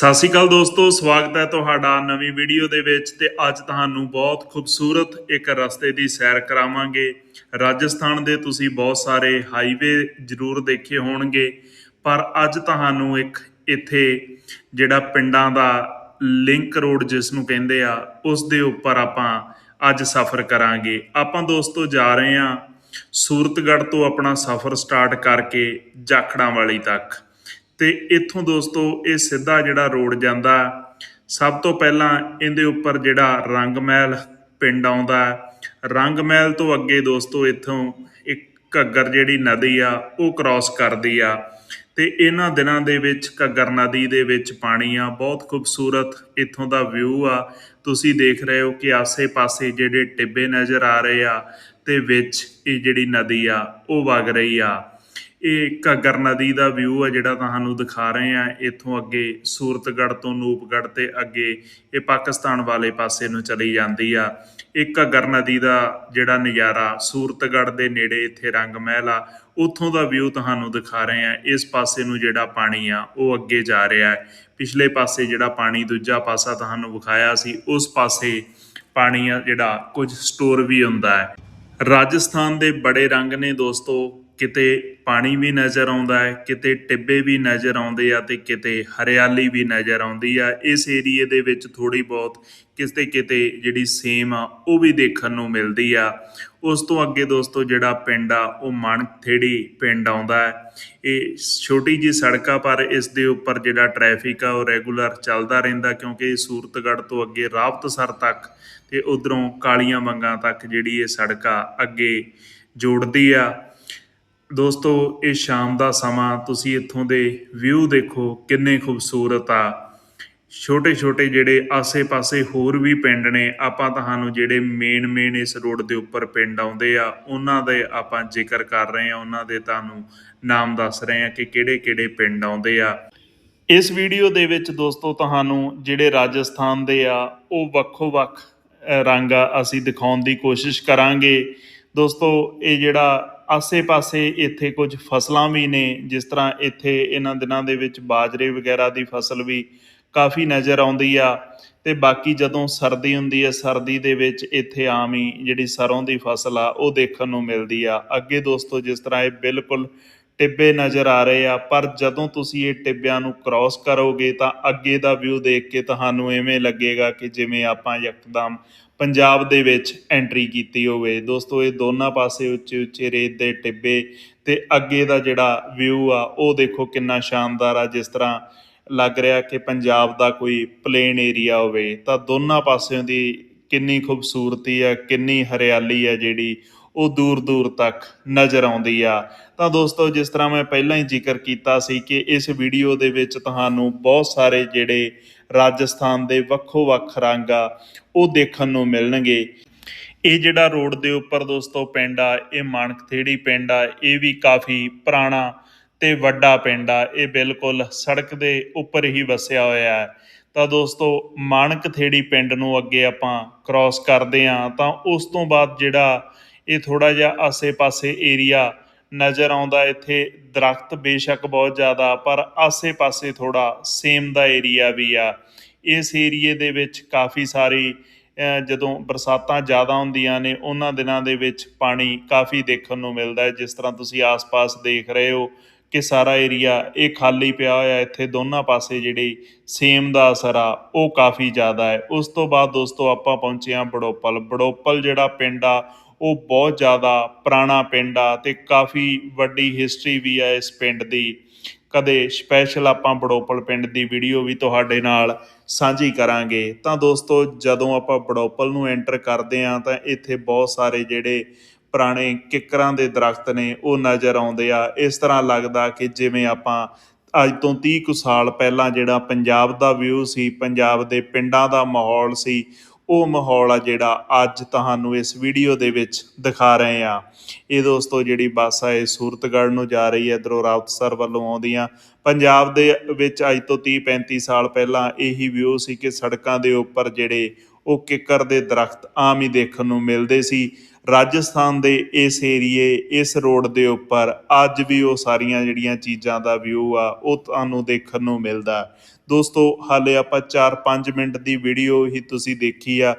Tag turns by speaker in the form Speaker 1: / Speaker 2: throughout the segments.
Speaker 1: ਸਤਿ ਸ਼੍ਰੀ ਅਕਾਲ ਦੋਸਤੋ, ਸਵਾਗਤ ਹੈ ਤੁਹਾਡਾ ਨਵੀਂ ਵੀਡੀਓ ਦੇ ਵਿੱਚ ਤੇ ਅੱਜ ਤੁਹਾਨੂੰ ਬਹੁਤ ਖੂਬਸੂਰਤ ਇੱਕ ਰਸਤੇ ਦੀ ਸੈਰ ਕਰਾਵਾਂਗੇ। ਰਾਜਸਥਾਨ ਦੇ ਤੁਸੀਂ ਬਹੁਤ ਸਾਰੇ ਹਾਈਵੇ ਜ਼ਰੂਰ ਦੇਖੇ ਹੋਣਗੇ, ਪਰ ਅੱਜ ਤੁਹਾਨੂੰ ਇੱਕ ਇੱਥੇ ਜਿਹੜਾ ਪਿੰਡਾਂ ਦਾ ਲਿੰਕ ਰੋਡ ਜਿਸ ਨੂੰ ਕਹਿੰਦੇ ਆ, ਉਸ ਦੇ ਉੱਪਰ ਆਪਾਂ ਅੱਜ ਸਫ਼ਰ ਕਰਾਂਗੇ। ਆਪਾਂ ਦੋਸਤੋ ਜਾ ਰਹੇ ਹਾਂ ਸੂਰਤਗੜ੍ਹ ਤੋਂ ਆਪਣਾ ਸਫ਼ਰ ਸਟਾਰਟ ਕਰਕੇ ਜਾਖੜਾਂ ਵਾਲੀ ਤੱਕ। ਤੇ ਇੱਥੋਂ ਦੋਸਤੋ ਇਹ ਸਿੱਧਾ ਜਿਹੜਾ ਰੋਡ ਜਾਂਦਾ, ਸਭ ਤੋਂ ਪਹਿਲਾਂ ਇਹਦੇ ਉੱਪਰ ਜਿਹੜਾ ਰੰਗ ਮਹਿਲ ਪਿੰਡ ਆਉਂਦਾ ਰੰਗ ਮਹਿਲ ਤੋਂ ਅੱਗੇ ਦੋਸਤੋ ਇੱਥੋਂ ਇੱਕ ਘੱਗਰ ਜਿਹੜੀ ਨਦੀ ਆ, ਉਹ ਕ੍ਰਾਸ ਕਰਦੀ ਆ ਤੇ ਇਹਨਾਂ ਦਿਨਾਂ ਦੇ ਵਿੱਚ ਘੱਗਰ ਨਦੀ ਦੇ ਵਿੱਚ ਪਾਣੀ ਆ, ਬਹੁਤ ਖੂਬਸੂਰਤ ਇੱਥੋਂ ਦਾ ਵਿਊ ਆ। ਤੁਸੀਂ ਦੇਖ ਰਹੇ ਹੋ ਕਿ ਆਸੇ-ਪਾਸੇ ਜਿਹੜੇ ਟਿੱਬੇ ਨਜ਼ਰ ਆ ਰਹੇ ਆ ਤੇ ਵਿੱਚ ਇਹ ਜਿਹੜੀ ਨਦੀ ਆ, ਉਹ ਵਗ ਰਹੀ ਆ। ਇਹ ਘੱਗਰ ਨਦੀ ਦਾ ਵਿਊ ਆ ਜਿਹੜਾ ਤੁਹਾਨੂੰ ਦਿਖਾ ਰਹੇ ਆ। ਇੱਥੋਂ ਅੱਗੇ ਸੂਰਤਗੜ੍ਹ ਤੋਂ ਨੂਪਗੜ੍ਹ ਤੇ ਅੱਗੇ ਇਹ ਪਾਕਿਸਤਾਨ ਵਾਲੇ ਪਾਸੇ ਨੂੰ ਚਲੀ ਜਾਂਦੀ ਆ। ਇਹ ਘੱਗਰ ਨਦੀ ਦਾ ਜਿਹੜਾ ਨਜ਼ਾਰਾ ਸੂਰਤਗੜ੍ਹ ਦੇ ਨੇੜੇ ਇੱਥੇ ਰੰਗ ਮਹਿਲ ਆ। ਉੱਥੋਂ ਦਾ ਵਿਊ ਤੁਹਾਨੂੰ ਦਿਖਾ ਰਹੇ ਆ। ਇਸ ਪਾਸੇ ਨੂੰ ਜਿਹੜਾ ਪਾਣੀ ਆ, ਉਹ ਅੱਗੇ ਜਾ ਰਿਹਾ ਹੈ। ਪਿਛਲੇ ਪਾਸੇ ਜਿਹੜਾ ਪਾਣੀ ਦੂਜਾ ਪਾਸਾ ਤੁਹਾਨੂੰ ਵਿਖਾਇਆ ਸੀ, ਉਸ ਪਾਸੇ ਪਾਣੀ ਆ ਜਿਹੜਾ ਕੁਝ ਸਟੋਰ ਵੀ ਹੁੰਦਾ ਹੈ। ਰਾਜਸਥਾਨ ਦੇ ਬੜੇ ਰੰਗ ਨੇ ਦੋਸਤੋ। ਕਿਤੇ ਪਾਣੀ ਵੀ ਨਜ਼ਰ ਆਉਂਦਾ ਹੈ, ਕਿਤੇ ਟਿੱਬੇ ਵੀ ਨਜ਼ਰ ਆਉਂਦੇ ਆ ਤੇ ਕਿਤੇ ਹਰਿਆਲੀ ਵੀ ਨਜ਼ਰ ਆਉਂਦੀ ਆ। ਇਸ ਏਰੀਏ ਦੇ ਵਿੱਚ ਥੋੜੀ ਬਹੁਤ ਕਿਤੇ ਕਿਤੇ ਜਿਹੜੀ ਸੇਮ ਆ, ਉਹ ਵੀ ਦੇਖਣ ਨੂੰ ਮਿਲਦੀ ਆ। ਉਸ ਤੋਂ ਅੱਗੇ ਦੋਸਤੋ ਜਿਹੜਾ ਪਿੰਡ ਆ, ਉਹ ਮਣਥੇੜੀ ਪਿੰਡ ਆਉਂਦਾ ਹੈ। ਇਹ ਛੋਟੀ ਜੀ ਸੜਕ ਆ, ਪਰ ਇਸ ਦੇ ਉੱਪਰ ਜਿਹੜਾ ਟ੍ਰੈਫਿਕ ਆ, ਉਹ ਰੈਗੂਲਰ ਚੱਲਦਾ ਰਹਿੰਦਾ, ਕਿਉਂਕਿ ਇਹ ਸੂਰਤਗੜ੍ਹ ਤੋਂ ਅੱਗੇ ਰਾਵਤਸਰ ਤੱਕ ਤੇ ਉਧਰੋਂ ਕਾਲੀਆਂ ਮੰਗਾਂ ਤੱਕ ਜਿਹੜੀ ਇਹ ਸੜਕ ਆ, ਅੱਗੇ ਜੋੜਦੀ ਆ। ਦੋਸਤੋ, ਇਹ ਸ਼ਾਮ ਦਾ ਸਮਾਂ ਤੁਸੀਂ ਇੱਥੋਂ ਦੇ ਵਿਊ ਦੇਖੋ, ਕਿੰਨੇ ਖੂਬਸੂਰਤ ਆ। ਛੋਟੇ ਛੋਟੇ ਜਿਹੜੇ ਆਸੇ-ਪਾਸੇ ਹੋਰ ਵੀ ਪਿੰਡ ਨੇ, ਆਪਾਂ ਤੁਹਾਨੂੰ ਜਿਹੜੇ ਮੇਨ ਮੇਨ ਇਸ ਰੋਡ ਦੇ ਉੱਪਰ ਪਿੰਡ ਆਉਂਦੇ ਆ, ਉਹਨਾਂ ਦੇ ਆਪਾਂ ਜ਼ਿਕਰ ਕਰ ਰਹੇ ਆ, ਉਹਨਾਂ ਦੇ ਤੁਹਾਨੂੰ ਨਾਮ ਦੱਸ ਰਹੇ ਆ ਕਿ ਕਿਹੜੇ-ਕਿਹੜੇ ਪਿੰਡ ਆਉਂਦੇ ਆ। ਇਸ ਵੀਡੀਓ ਦੇ ਵਿੱਚ ਦੋਸਤੋ, ਤੁਹਾਨੂੰ ਜਿਹੜੇ ਰਾਜਸਥਾਨ ਦੇ ਆ, ਉਹ ਵੱਖੋ-ਵੱਖ ਰੰਗ ਆ, ਅਸੀਂ ਦਿਖਾਉਣ ਦੀ ਕੋਸ਼ਿਸ਼ ਕਰਾਂਗੇ। ਦੋਸਤੋ, ਇਹ ਜਿਹੜਾ ਆਸੇ-ਪਾਸੇ ਇੱਥੇ ਕੁਝ ਫਸਲਾਂ ਵੀ ਨੇ, ਜਿਸ ਤਰ੍ਹਾਂ ਇੱਥੇ ਇਹਨਾਂ ਦਿਨਾਂ ਦੇ ਵਿੱਚ ਬਾਜਰੇ ਵਗੈਰਾ ਦੀ ਫਸਲ ਵੀ ਕਾਫੀ ਨਜ਼ਰ ਆਉਂਦੀ ਆ। ਤੇ ਬਾਕੀ ਜਦੋਂ ਸਰਦੀ ਹੁੰਦੀ ਹੈ, ਸਰਦੀ ਦੇ ਵਿੱਚ ਇੱਥੇ ਆਮ ਹੀ ਜਿਹੜੀ ਸਰੋਂ ਦੀ ਫਸਲ ਆ, ਉਹ ਦੇਖਣ ਨੂੰ ਮਿਲਦੀ ਆ। ਅੱਗੇ ਦੋਸਤੋ, ਜਿਸ ਤਰ੍ਹਾਂ ਇਹ ਬਿਲਕੁਲ ਟਿੱਬੇ ਨਜ਼ਰ ਆ ਰਹੇ ਆ, ਪਰ ਜਦੋਂ ਤੁਸੀਂ ਇਹ ਟਿੱਬਿਆਂ ਨੂੰ ਕ੍ਰਾਸ ਕਰੋਗੇ ਤਾਂ ਅੱਗੇ ਦਾ ਵਿਊ ਦੇਖ ਕੇ ਤੁਹਾਨੂੰ ਐਵੇਂ ਲੱਗੇਗਾ ਕਿ ਜਿਵੇਂ ਆਪਾਂ ਯਕਦਮ ਪੰਜਾਬ ਦੇ ਵਿੱਚ ਐਂਟਰੀ ਕੀਤੀ ਹੋਵੇ। ਦੋਸਤੋ, ਇਹ ਦੋਨਾਂ ਪਾਸੇ ਉੱਚੇ ਉੱਚੇ ਰੇਤ ਦੇ ਟਿੱਬੇ ਤੇ ਅੱਗੇ ਦਾ ਜਿਹੜਾ ਵਿਊ ਆ, ਉਹ ਦੇਖੋ ਕਿੰਨਾ ਸ਼ਾਨਦਾਰ ਆ, ਜਿਸ ਤਰ੍ਹਾਂ ਲੱਗ ਰਿਹਾ ਕਿ ਪੰਜਾਬ ਦਾ ਕੋਈ ਪਲੇਨ ਏਰੀਆ ਹੋਵੇ। ਤਾਂ ਦੋਨਾਂ ਪਾਸਿਆਂ ਦੀ ਕਿੰਨੀ ਖੂਬਸੂਰਤੀ ਆ, ਕਿੰਨੀ ਹਰਿਆਲੀ ਆ ਜਿਹੜੀ ਉਹ ਦੂਰ ਦੂਰ ਤੱਕ ਨਜ਼ਰ ਆਉਂਦੀ ਆ। ਤਾਂ ਦੋਸਤੋ, ਜਿਸ ਤਰ੍ਹਾਂ ਮੈਂ ਪਹਿਲਾਂ ਹੀ ਜ਼ਿਕਰ ਕੀਤਾ ਸੀ ਕਿ ਇਸ ਵੀਡੀਓ ਦੇ ਵਿੱਚ ਤੁਹਾਨੂੰ ਬਹੁਤ ਸਾਰੇ ਜਿਹੜੇ ਰਾਜਸਥਾਨ ਦੇ ਵੱਖੋ ਵੱਖ ਰੰਗ ਆ, ਉਹ ਦੇਖਣ ਨੂੰ ਮਿਲਣਗੇ। ਇਹ ਜਿਹੜਾ ਰੋਡ ਦੇ ਉੱਪਰ ਦੋਸਤੋ ਪਿੰਡ ਆ, ਇਹ ਮਾਨਕਥੇੜੀ ਪਿੰਡ ਆ, ਇਹ ਵੀ ਕਾਫੀ ਪੁਰਾਣਾ ਤੇ ਵੱਡਾ ਪਿੰਡ ਆ। ਇਹ ਬਿਲਕੁਲ ਸੜਕ ਦੇ ਉੱਪਰ ਹੀ ਵਸਿਆ ਹੋਇਆ ਹੈ। ਤਾਂ ਦੋਸਤੋ, ਮਾਨਕਥੇੜੀ ਪਿੰਡ ਨੂੰ ਅੱਗੇ ਆਪਾਂ ਕ੍ਰਾਸ ਕਰਦੇ ਆ ਤਾਂ ਉਸ ਤੋਂ ਬਾਅਦ ਜਿਹੜਾ ਇਹ ਥੋੜਾ ਜਿਹਾ ਆਸੇ-ਪਾਸੇ ਏਰੀਆ ਨਜ਼ਰ ਆਉਂਦਾ ਇੱਥੇ ਦਰਖਤ ਬੇਸ਼ੱਕ ਬਹੁਤ ਜ਼ਿਆਦਾ, ਪਰ ਆਸੇ-ਪਾਸੇ ਥੋੜਾ ਸੇਮ ਦਾ ਏਰੀਆ ਵੀ ਆ। ਇਸ ਏਰੀਏ ਦੇ ਵਿੱਚ ਕਾਫੀ ਸਾਰੀ ਜਦੋਂ ਬਰਸਾਤਾਂ ਜ਼ਿਆਦਾ ਹੁੰਦੀਆਂ ਨੇ, ਉਹਨਾਂ ਦਿਨਾਂ ਦੇ ਵਿੱਚ ਪਾਣੀ ਕਾਫੀ ਦੇਖਣ ਨੂੰ ਮਿਲਦਾ ਹੈ। ਜਿਸ ਤਰ੍ਹਾਂ ਤੁਸੀਂ ਆਸ-ਪਾਸ ਦੇਖ ਰਹੇ ਹੋ ਕਿ ਸਾਰਾ ਏਰੀਆ ਇਹ ਖਾਲੀ ਪਿਆ ਹੋਇਆ, ਇੱਥੇ ਦੋਨਾਂ ਪਾਸੇ ਜਿਹੜੀ ਸੇਮ ਦਾ ਅਸਰ ਆ, ਉਹ ਕਾਫੀ ਜ਼ਿਆਦਾ ਹੈ। ਉਸ ਤੋਂ ਬਾਅਦ ਦੋਸਤੋ ਆਪਾਂ ਪਹੁੰਚੇ ਹਾਂ ਬੜੋਪਲ। ਬੜੋਪਲ ਜਿਹੜਾ ਪਿੰਡ ਆ ਉਹ ਬਹੁਤ ਜ਼ਿਆਦਾ ਪੁਰਾਣਾ ਪਿੰਡ ਆ ਤੇ ਕਾਫੀ ਵੱਡੀ ਹਿਸਟਰੀ ਵੀ ਆ ਇਸ ਪਿੰਡ ਦੀ। ਕਦੇ ਸਪੈਸ਼ਲ ਆਪਾਂ ਬੜੋਪਲ ਪਿੰਡ ਦੀ ਵੀਡੀਓ ਵੀ ਤੁਹਾਡੇ ਨਾਲ ਸਾਂਝੀ ਕਰਾਂਗੇ। ਤਾਂ ਦੋਸਤੋ, ਜਦੋਂ ਆਪਾਂ ਬੜੋਪਲ ਨੂੰ ਐਂਟਰ ਕਰਦੇ ਆਂ ਤਾਂ ਇੱਥੇ ਬਹੁਤ ਸਾਰੇ ਜਿਹੜੇ ਪੁਰਾਣੇ ਕਿੱਕਰਾਂ ਦੇ ਦਰਖਤ ਨੇ, ਉਹ ਨਜ਼ਰ ਆਉਂਦੇ ਆ। ਇਸ ਤਰ੍ਹਾਂ ਲੱਗਦਾ ਕਿ ਜਿਵੇਂ ਆਪਾਂ ਅੱਜ ਤੋਂ 30 ਕੁ ਸਾਲ ਪਹਿਲਾਂ ਜਿਹੜਾ ਪੰਜਾਬ ਦਾ ਵਿਊ ਸੀ, ਪੰਜਾਬ ਦੇ ਪਿੰਡਾਂ ਦਾ ਮਾਹੌਲ ਸੀ ਉਹ ਮਾਹੌਲ ਆ ਜਿਹੜਾ ਅੱਜ ਤੁਹਾਨੂੰ ਇਸ ਵੀਡੀਓ ਦੇ ਵਿੱਚ ਦਿਖਾ ਰਹੇ ਆ। ਇਹ ਦੋਸਤੋ ਜਿਹੜੀ ਬੱਸ ਆ, ਇਹ ਸੂਰਤਗੜ੍ਹ ਨੂੰ ਜਾ ਰਹੀ ਹੈ ਇਧਰੋਂ ਰਾਉਤਸਰ ਵੱਲੋਂ ਆਉਂਦੀਆਂ। ਪੰਜਾਬ ਦੇ ਵਿੱਚ ਅੱਜ ਤੋਂ 30 35 ਸਾਲ ਪਹਿਲਾਂ ਇਹੀ ਵਿਊ ਸੀ ਕਿ ਸੜਕਾਂ ਦੇ ਉੱਪਰ ਜਿਹੜੇ ਉਹ ਕਿੱਕਰ ਦੇ ਦਰਖਤ ਆਮ ਹੀ ਦੇਖਣ ਨੂੰ ਮਿਲਦੇ ਸੀ। ਰਾਜਸਥਾਨ ਦੇ ਇਸ ਏਰੀਏ, ਇਸ ਰੋਡ ਦੇ ਉੱਪਰ ਅੱਜ ਵੀ ਉਹ ਸਾਰੀਆਂ ਜਿਹੜੀਆਂ ਚੀਜ਼ਾਂ ਦਾ ਵਿਊ ਆ, ਉਹ ਤੁਹਾਨੂੰ ਦੇਖਣ ਨੂੰ ਮਿਲਦਾ। ਦੋਸਤੋ, ਹਾਲੇ ਆਪਾਂ 4-5 ਮਿੰਟ ਦੀ ਵੀਡੀਓ ਹੀ ਤੁਸੀਂ ਦੇਖੀ ਆ,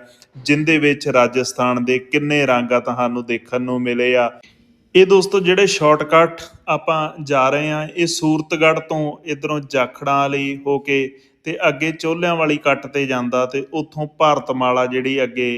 Speaker 1: ਜਿੰਦੇ ਵਿੱਚ ਰਾਜਸਥਾਨ ਦੇ ਕਿੰਨੇ ਰੰਗ ਆ ਤੁਹਾਨੂੰ ਦੇਖਣ ਨੂੰ ਮਿਲੇ ਆ। ਇਹ ਦੋਸਤੋ, ਜਿਹੜੇ ਸ਼ਾਰਟਕਟ ਆਪਾਂ ਜਾ ਰਹੇ ਆ, ਇਹ ਸੂਰਤਗੜ੍ਹ ਤੋਂ ਇਧਰੋਂ ਜਾਖੜਾਂ ਵਾਲੀ ਹੋ ਕੇ ਤੇ ਅੱਗੇ ਚੋਲਿਆਂ ਵਾਲੀ ਕੱਟ ਤੇ ਜਾਂਦਾ ਤੇ ਉੱਥੋਂ ਭਾਰਤਮਾਲਾ ਜਿਹੜੀ ਅੱਗੇ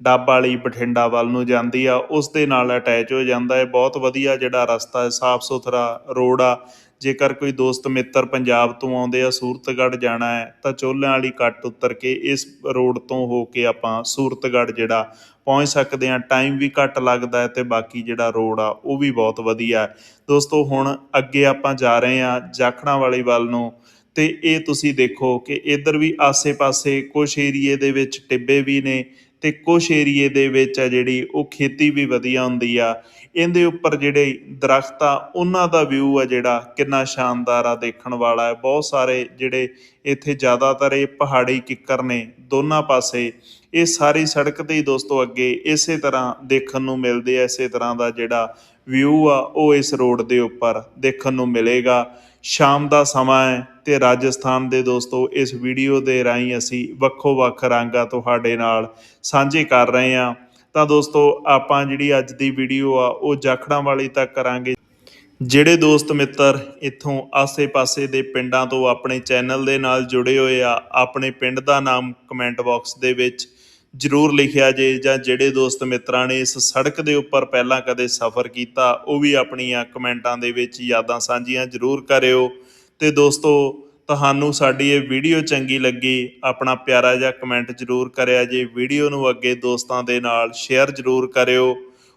Speaker 1: ਡੱਬ ਵਾਲੀ ਬਠਿੰਡਾ ਵੱਲ ਨੂੰ ਜਾਂਦੀ ਆ, ਉਸ ਦੇ ਨਾਲ ਅਟੈਚ ਹੋ ਜਾਂਦਾ। ਹੈ ਬਹੁਤ ਵਧੀਆ ਜਿਹੜਾ ਰਸਤਾ ਹੈ ਸਾਫ਼ ਸੁਥਰਾ ਰੋਡ ਆ। ਜੇਕਰ ਕੋਈ ਦੋਸਤ ਮਿੱਤਰ ਪੰਜਾਬ ਤੋਂ ਆਉਂਦੇ ਆ, ਸੂਰਤਗੜ੍ਹ ਜਾਣਾ ਹੈ, ਤਾਂ ਚੋਲਿਆਂ ਵਾਲੀ ਕੱਟ ਉਤਰ ਕੇ ਇਸ ਰੋਡ ਤੋਂ ਹੋ ਕੇ ਆਪਾਂ ਸੂਰਤਗੜ੍ਹ ਜਿਹੜਾ ਪਹੁੰਚ ਸਕਦੇ ਆ ਟਾਈਮ ਵੀ ਘੱਟ ਲੱਗਦਾ ਹੈ ਤੇ ਬਾਕੀ ਜਿਹੜਾ ਰੋਡ ਆ, ਉਹ ਵੀ ਬਹੁਤ ਵਧੀਆ ਹੈ। ਦੋਸਤੋ, ਹੁਣ ਅੱਗੇ ਆਪਾਂ ਜਾ ਰਹੇ ਆ ਜਾਖੜਾਂ ਵਾਲੀ ਵੱਲ ਨੂੰ ਤੇ ਇਹ ਤੁਸੀਂ ਦੇਖੋ ਕਿ ਇੱਧਰ ਵੀ ਆਸੇ-ਪਾਸੇ ਕੁਝ ਏਰੀਏ ਦੇ ਵਿੱਚ ਟਿੱਬੇ ਵੀ ਨੇ ਅਤੇ ਕੁਛ ਏਰੀਏ ਦੇ ਵਿੱਚ ਆ ਜਿਹੜੀ ਉਹ ਖੇਤੀ ਵੀ ਵਧੀਆ ਹੁੰਦੀ ਆ, ਇਹਦੇ ਉੱਪਰ ਜਿਹੜੇ ਦਰਖਤ ਆ, ਉਹਨਾਂ ਦਾ ਵਿਊ ਆ ਜਿਹੜਾ ਕਿੰਨਾ ਸ਼ਾਨਦਾਰ ਆ ਦੇਖਣ ਵਾਲਾ ਹੈ। ਬਹੁਤ ਸਾਰੇ ਜਿਹੜੇ ਇੱਥੇ ਜ਼ਿਆਦਾਤਰ ਇਹ ਪਹਾੜੀ ਕਿੱਕਰ ਨੇ ਦੋਨਾਂ ਪਾਸੇ, ਇਹ ਸਾਰੀ ਸੜਕ ਤੇ ਹੀ ਦੋਸਤੋ ਅੱਗੇ ਇਸੇ ਤਰ੍ਹਾਂ ਦੇਖਣ ਨੂੰ ਮਿਲਦੇ ਆ, ਇਸੇ ਤਰ੍ਹਾਂ ਦਾ ਜਿਹੜਾ ਵਿਊ ਆ, ਉਹ ਇਸ ਰੋਡ ਦੇ ਉੱਪਰ ਦੇਖਣ ਨੂੰ ਮਿਲੇਗਾ। ਸ਼ਾਮ ਦਾ ਸਮਾਂ ਹੈ ਤੇ ਰਾਜਸਥਾਨ ਦੇ ਦੋਸਤੋ, ਇਸ ਵੀਡੀਓ ਦੇ ਰਾਹੀਂ ਅਸੀਂ ਵੱਖੋ ਵੱਖ ਰੰਗਾਂ ਤੁਹਾਡੇ ਨਾਲ ਸਾਂਝੇ ਕਰ ਰਹੇ ਹਾਂ। ਤਾਂ ਦੋਸਤੋ, ਆਪਾਂ ਜਿਹੜੀ ਅੱਜ ਦੀ ਵੀਡੀਓ ਆ, ਉਹ ਜਾਖੜਾਂ ਵਾਲੀ ਤੱਕ ਕਰਾਂਗੇ। ਜਿਹੜੇ ਦੋਸਤ ਮਿੱਤਰ ਇੱਥੋਂ ਆਸੇ-ਪਾਸੇ ਦੇ ਪਿੰਡਾਂ ਤੋਂ ਆਪਣੇ ਚੈਨਲ ਦੇ ਨਾਲ ਜੁੜੇ ਹੋਏ ਆ, ਆਪਣੇ ਪਿੰਡ ਦਾ ਨਾਮ ਕਮੈਂਟ ਬਾਕਸ ਦੇ ਵਿੱਚ ਜਰੂਰ ਲਿਖਿਆ ਜੇ ਜਾਂ ਜਿਹੜੇ ਦੋਸਤ ਮਿੱਤਰਾਂ ਨੇ ਇਸ ਸੜਕ ਦੇ ਉੱਪਰ ਪਹਿਲਾਂ ਕਦੇ ਸਫ਼ਰ ਕੀਤਾ, ਉਹ ਵੀ ਆਪਣੀਆਂ ਕਮੈਂਟਾਂ ਦੇ ਵਿੱਚ ਯਾਦਾਂ ਸਾਂਝੀਆਂ ਜਰੂਰ ਕਰਿਓ। ਤੇ ਦੋਸਤੋ, ਤੁਹਾਨੂੰ ਸਾਡੀ ਇਹ ਵੀਡੀਓ ਚੰਗੀ ਲੱਗੀ, ਆਪਣਾ ਪਿਆਰਾ ਜਿਹਾ ਕਮੈਂਟ ਜਰੂਰ ਕਰਿਆ ਜੇ, ਵੀਡੀਓ ਨੂੰ ਅੱਗੇ ਦੋਸਤਾਂ ਦੇ ਨਾਲ ਸ਼ੇਅਰ ਜਰੂਰ ਕਰਿਓ।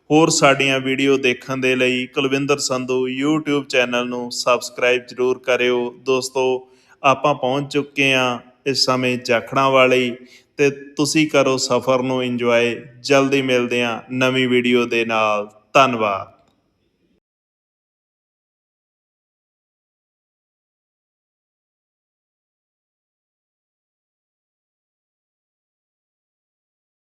Speaker 1: ਹੋਰ ਸਾਡੀਆਂ ਵੀਡੀਓ ਦੇਖਣ ਦੇ ਲਈ ਕੁਲਵਿੰਦਰ ਸੰਧੂ YouTube ਚੈਨਲ ਨੂੰ ਸਬਸਕ੍ਰਾਈਬ ਜਰੂਰ ਕਰਿਓ। ਦੋਸਤੋ, ਆਪਾਂ ਪਹੁੰਚ ਚੁੱਕੇ ਹਾਂ ਇਸ ਸਮੇਂ ਜਾਖੜਾਂ ਵਾਲੀ ਤੇ ਤੁਸੀਂ ਕਰੋ ਸਫ਼ਰ ਨੂੰ ਇੰਜੋਏ ਜਲਦੀ ਮਿਲਦੇ ਹਾਂ ਨਵੀਂ ਵੀਡੀਓ ਦੇ ਨਾਲ। ਧੰਨਵਾਦ।